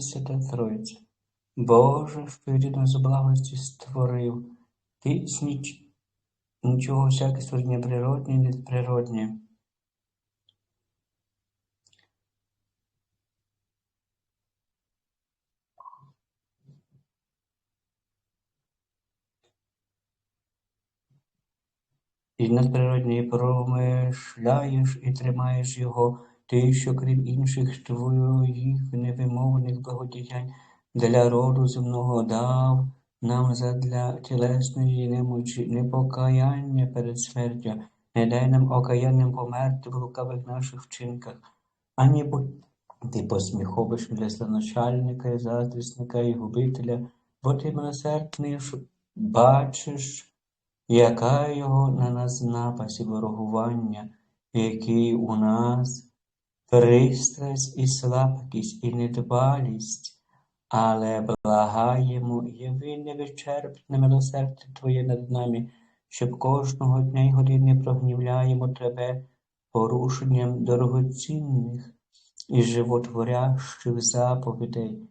Пресвята Троїця. Боже, що єдино з благості створив, ти ніч... нічого всяке створення природне і неприродне. І надприродне промишляєш і тримаєш його, ти, що крім інших твоїх невимовних благодіянь для роду земного дав нам задля тілесної немочі, непокаяння перед смертю, не дай нам окаянним померти в лукавих наших вчинках, ані бути посміховищем для злоначальника і заздрісника і губителя, бо ти милосердний бачиш яка його на нас напасть і ворогування, який у нас пристрасть і слабкість, і недбалість, але благаємо, яви невичерпне милосердя Твоє над нами, щоб кожного дня й години прогнівляємо Тебе порушенням дорогоцінних і животворящих заповідей,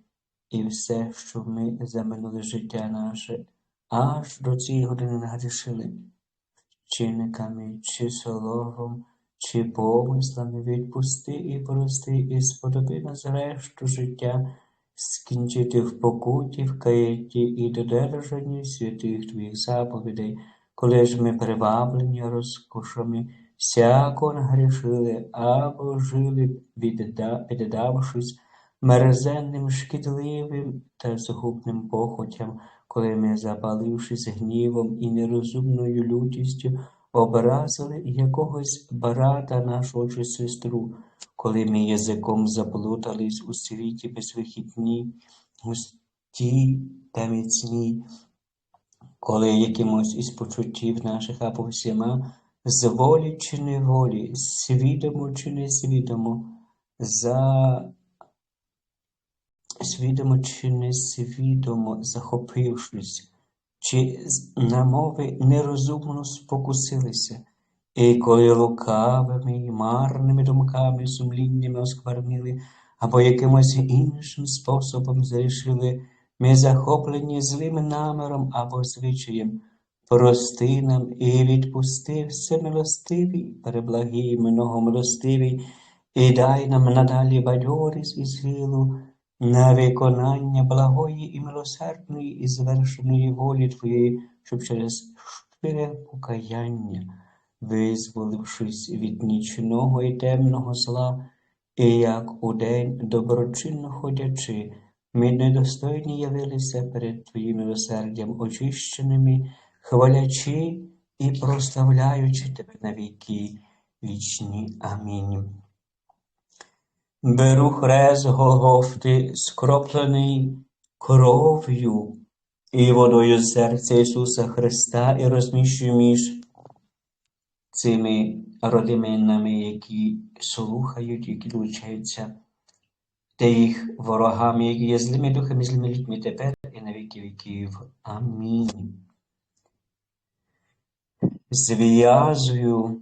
і все, що ми за минуле життя наше аж до цієї години нагрішили вчинниками, чи словом, чи помислами відпусти і прости, і сподоби нас решту життя, скінчити в покуті, в каєті і додержанні святих Твоїх заповідей, коли ж ми приваблені розкошами, всяко нагрішили або жили, піддавшись мерзенним, шкідливим та згубним похотям, коли ми, запалившись гнівом і нерозумною лютістю, образили якогось брата нашого чи сестру, коли ми язиком заплутались у світі безвихідні, густі та міцні, коли якимось із почуттів наших або всіма, з волі чи неволі, свідомо чи несвідомо, за свідомо чи несвідомо захопившись, чи на мови нерозумно спокусилися, і коли лукавими і марними думками, сумліннями осквернили, або якимось іншим способом зарішили, ми захоплені злим наміром або звичаєм, прости нам і відпусти все милостивий, переблагий, многомилостивий, і дай нам надалі бадьорість і силу, на виконання благої і милосердної і звершеної волі Твоєї, щоб через щире покаяння, визволившись від нічного і темного зла, і як у день доброчинно ходячи, ми недостойні явилися перед Твоїм милосердям очищеними, хвалячи і прославляючи Тебе на віки вічні. Амінь. Беру хрест Голгофти, скроплений кров'ю і водою серця Ісуса Христа, і розміщую між цими родиминами, які слухають, які долучаються, та їх ворогами, які є злими духами, злими людьми тепер і на віки віків. Амінь. Зв'язую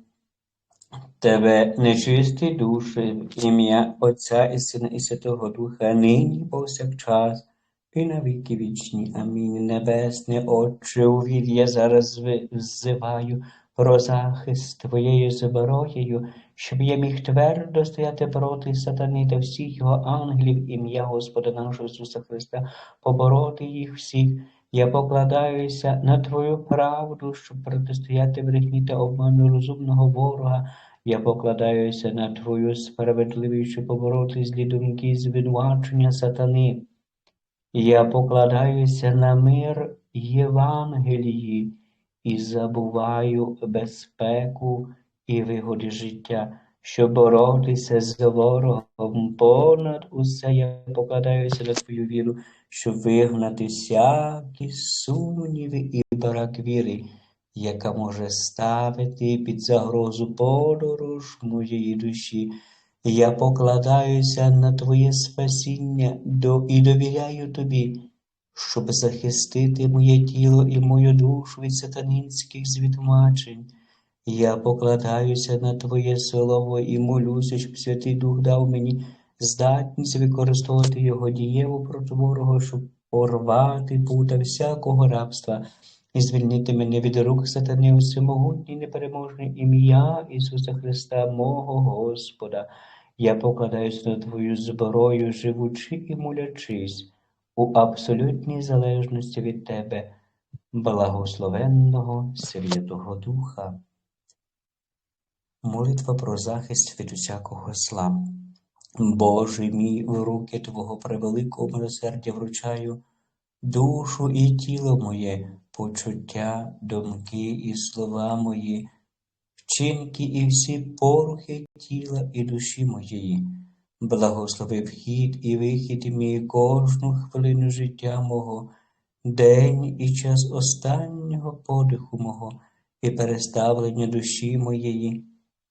Тебе, нечисті душі, ім'я Отця і Сина, і Святого Духа, нині повсякчас, і на віки вічні. Амінь. Небесне, Отче, увід я зараз взиваю про захист Твоєю зброєю, щоб я міг твердо стояти проти сатани та всіх його ангелів, ім'я Господа нашого Ісуса Христа, побороти їх всіх. Я покладаюся на Твою правду, щоб протистояти брехні та обману розумного ворога. Я покладаюся на Твою справедливість, щоб побороти злі думки звинувачення сатани. Я покладаюся на мир Євангелії і забуваю безпеку і вигоди життя, щоб боротися з ворогом. Понад усе я покладаюся на Твою віру, щоб всякі сумніви і брак віри яка може ставити під загрозу подорож моєї душі. Я покладаюся на Твоє спасіння і довіряю Тобі, щоб захистити моє тіло і мою душу від сатанинських звідмачень. Я покладаюся на Твоє слово і молюся, щоб Святий Дух дав мені здатність використовувати його дієву проти ворога, щоб порвати пута всякого рабства і звільнити мене від рук сатани у всемогутнє непереможне ім'я Ісуса Христа, мого Господа. Я покладаюся на Твою зброю, живучи і молячись у абсолютній залежності від Тебе, благословенного Святого Духа. Молитва про захист від усякого зла. Боже мій, в руки Твого превеликого милосердя вручаю душу і тіло моє, почуття, думки і слова мої, вчинки і всі порухи тіла і душі моєї. Благослови вхід і вихід мій кожну хвилину життя мого, день і час останнього подиху мого і переставлення душі моєї.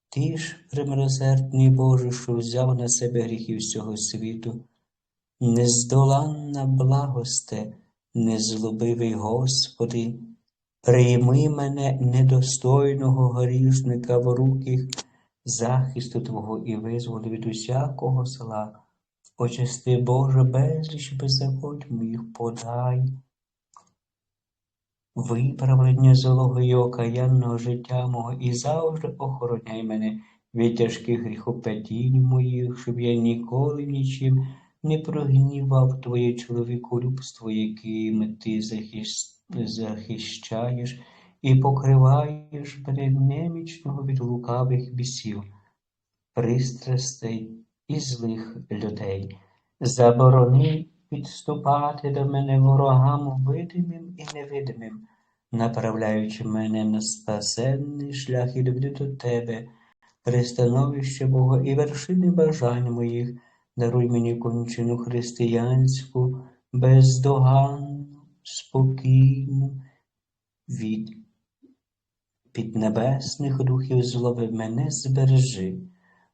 Ти ж, премилосердний Боже, що взяв на себе гріхи всього світу, нездоланна благосте, незлобивий Господи, прийми мене недостойного грішника в руки захисту Твого і визволи від усякого зла. Очисти, Боже, безліч беззаконь моїх подай. Виправлення злого і окаянного життя мого і завжди охороняй мене від тяжких гріхопадінь моїх, щоб я ніколи нічим не прогнівав Твоє чоловіколюбство, яким Ти захис- захищаєш і покриваєш мене немічного від лукавих бісів, пристрастей і злих людей. Заборони підступати до мене ворогам видимим і невидимим, направляючи мене на спасенний шлях і люблю до Тебе, пристановище Бога і вершини бажань моїх, даруй мені кончину християнську, бездоганну, спокійну, від піднебесних духів злоби. Мене збережи,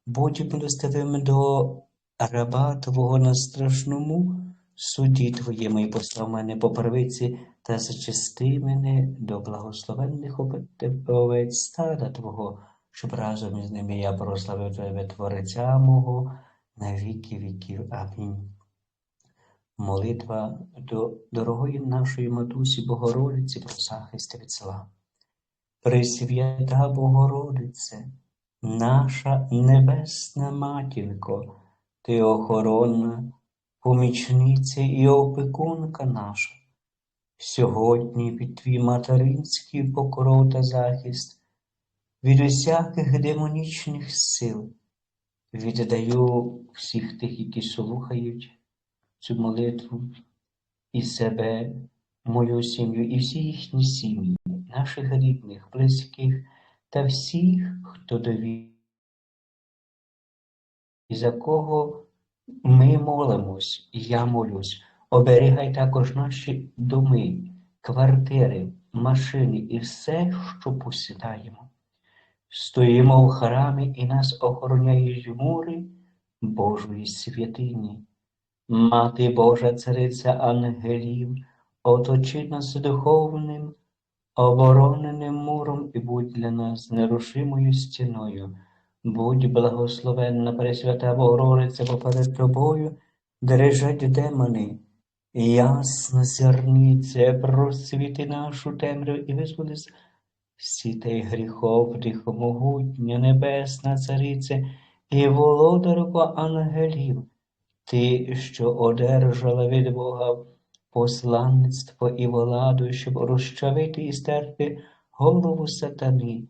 будь милостивим до раба Твого на страшному суді Твоєму і послав мене по правиці та зачисти мене до благословенних ове- овець стада Твого, щоб разом із ними я прославив Тебе, Творця мого, на віки віків. Амінь. Молитва до дорогої нашої матусі Богородиці про захист від зла. Пресвята Богородице, наша небесна матінко, ти охоронна, помічниця і опікунка наша. Сьогодні під твій материнський покров та захист від усяких демонічних сил віддаю всіх тих, які слухають цю молитву і себе, мою сім'ю, і всі їхні сім'ї, наших рідних, близьких та всіх, хто довів, і за кого ми молимось, я молюсь. Оберігай також наші доми, квартири, машини і все, що посідаємо. Стоїмо в храмі і нас охороняють мури Божої святині. Мати Божа цариця ангелів, оточи нас духовним, обороненим муром і будь для нас нерушимою стіною. Будь благословенна Пресвята Богородиця, бо перед тобою дрижать демони. Ясна зерніце, просвіти нашу темряву і визволи з сітей гріхов, могутня, небесна царице і володарко ангелів. Ти, що одержала від Бога посланництво і владу, щоб розчавити і стерти голову сатани,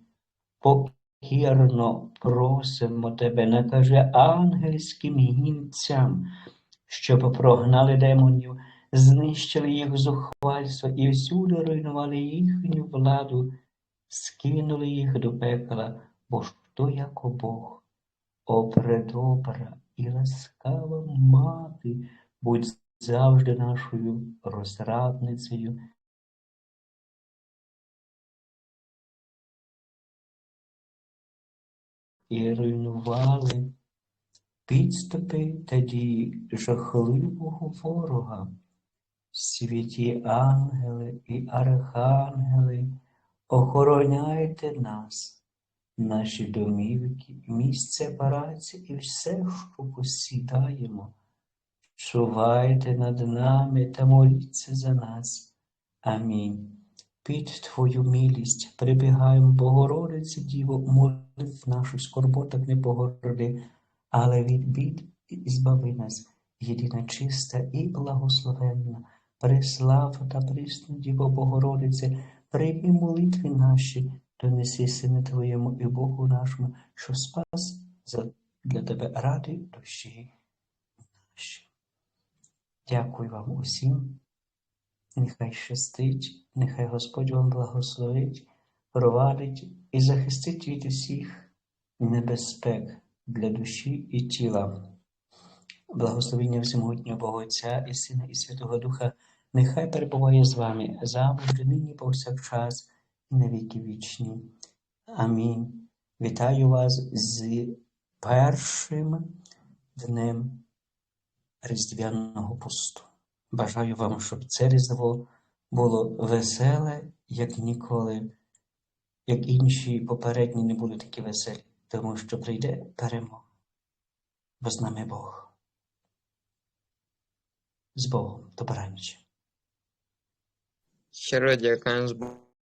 покірно просимо тебе, накажи ангельським гінцям, щоб прогнали демонів, знищили їх зухвальство і всюди руйнували їхню владу, скинули їх до пекла, бо ж хто як Бог, о предобра і ласкава мати, будь завжди нашою розрадницею. І руйнували підступи та дії жахливого ворога, святі ангели і архангели, охороняйте нас, наші домівки, місце праці і все, що посідаємо. Чувайте над нами та моліться за нас. Амінь. Під Твою милість прибігаємо, Богородице Діво, молитв нашу скорботах не погороди, але від бід і збави нас, єдина чиста і благословенна, преславна та присна Діво Богородице, прийми молитви наші, донеси Сину Твоєму і Богу нашому, що спас для Тебе ради душі наші. Дякую вам усім. Нехай щастить, нехай Господь вам благословить, провадить і захистить від усіх небезпек для душі і тіла. Благословення всемогутнього Бога Отця і Сина і Святого Духа, нехай перебуває з вами завжди, нині повсякчас і на віки вічні. Амінь. Вітаю вас з першим днем Різдвяного посту. Бажаю вам, щоб це Різдво було веселе, як ніколи, як інші попередні не були такі веселі, тому що прийде перемога. Бо з нами Бог. З Богом. Добраніч. Щиро дякуємо з